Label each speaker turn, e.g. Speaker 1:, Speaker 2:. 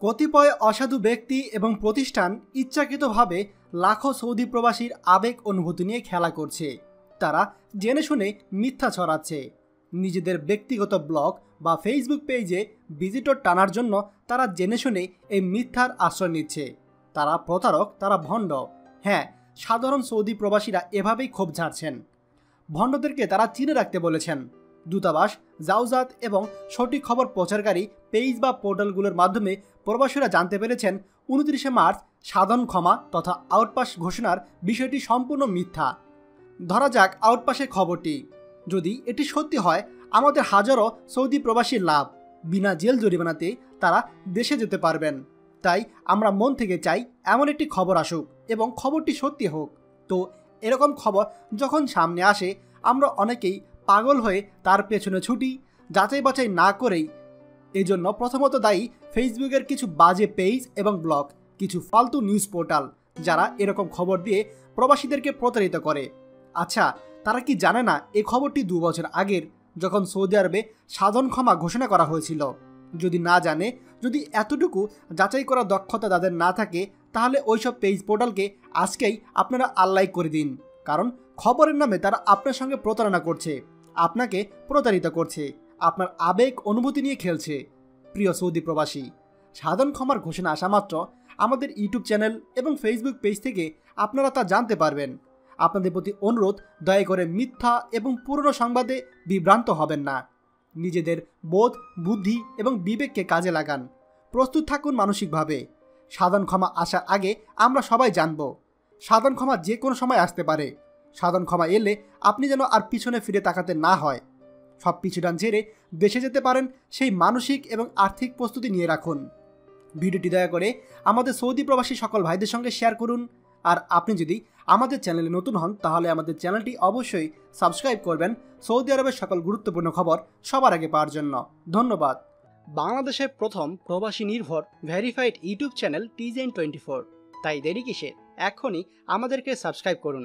Speaker 1: কতিপয় অসাধু ব্যক্তি এবং প্রতিষ্ঠান ইচ্ছাকৃতভাবে লাখো সৌদি প্রবাসীর আবেগ অনুভূতি নিয়ে খেলা করছে। তারা জেনে শুনে মিথ্যা ছড়াচ্ছে। নিজেদের ব্যক্তিগত ব্লগ বা ফেসবুক পেজে ভিজিটর টানার জন্য তারা জেনে শুনে এই মিথ্যার আশ্রয় নিচ্ছে। তারা প্রতারক, তারা ভণ্ড। হ্যাঁ সাধারণ সৌদি প্রবাসীরা এভাবেই ক্ষোভ ঝাড়ছেন। ভণ্ডদেরকে তারা চিনে রাখতে বলেছেন। দূতাবাস জাউজাত এবং সঠিক খবর প্রচারকারী পেজ বা পোর্টালগুলোর মাধ্যমে প্রবাসীরা জানতে পেরেছেন উনত্রিশে মার্চ সাধারণ ক্ষমা তথা আউটপাস ঘোষণার বিষয়টি সম্পূর্ণ মিথ্যা। ধরা যাক আউটপাসের খবরটি। যদি এটি সত্যি হয়, আমাদের হাজারো সৌদি প্রবাসীর লাভ। বিনা জেল জরিমানাতে তারা দেশে যেতে পারবেন। তাই আমরা মন থেকে চাই এমন একটি খবর আসুক এবং খবরটি সত্যি হোক। তো এরকম খবর যখন সামনে আসে, আমরা অনেকেই পাগল হয়ে তার পেছনে ছুটি। যাচাই বাছাই না করেই এজন্য প্রথমত দায়ী ফেসবুকের কিছু বাজে পেজ এবং ব্লগ, কিছু ফালতু নিউজ পোর্টাল, যারা এরকম খবর দিয়ে প্রবাসীদেরকে প্রতারিত করে। আচ্ছা তারা কি জানে না এই খবরটি দু বছর আগের, যখন সৌদি আরবে সাধন ক্ষমা ঘোষণা করা হয়েছিল? যদি না জানে, যদি এতটুকু যাচাই করা দক্ষতা তাদের না থাকে, তাহলে ওইসব পেজ পোর্টালকে আজকেই আপনারা আল্লাইক করে দিন। কারণ খবরের নামে তারা আপনার সঙ্গে প্রতারণা করছে। আপনাকে প্রতারিত করছে, আপনার আবেগ অনুভূতি নিয়ে খেলছে। প্রিয় সৌদি প্রবাসী সাধারণ ক্ষমার ঘোষণা আসা মাত্র আমাদের ইউটিউব চ্যানেল এবং ফেসবুক পেজ থেকে আপনারা তা জানতে পারবেন। আপনাদের প্রতি অনুরোধ, দয়া করে মিথ্যা এবং পুরনো সংবাদে বিভ্রান্ত হবেন না। নিজেদের বোধ, বুদ্ধি এবং বিবেককে কাজে লাগান। প্রস্তুত থাকুন মানসিকভাবে। সাধারণ ক্ষমা আসার আগে আমরা সবাই জানব সাধারণ ক্ষমা যে কোনো সময় আসতে পারে। সাধারণ ক্ষমা এলে আপনি যেন আর পিছনে ফিরে তাকাতে না হয়। সব পিছুডান ছেড়ে দেশে যেতে পারেন সেই মানসিক এবং আর্থিক প্রস্তুতি নিয়ে রাখুন। ভিডিওটি দয়া করে আমাদের সৌদি প্রবাসী সকল ভাইদের সঙ্গে শেয়ার করুন। আর আপনি যদি আমাদের চ্যানেলে নতুন হন, তাহলে আমাদের চ্যানেলটি অবশ্যই সাবস্ক্রাইব করবেন। সৌদি আরবের সকল গুরুত্বপূর্ণ খবর সবার আগে পাওয়ার জন্য। ধন্যবাদ। বাংলাদেশের প্রথম প্রবাসী নির্ভর ভেরিফাইড ইউটিউব চ্যানেল টিজেন টোয়েন্টি ফোর তাই দেরি কিসে এখনই আমাদেরকে সাবস্ক্রাইব করুন।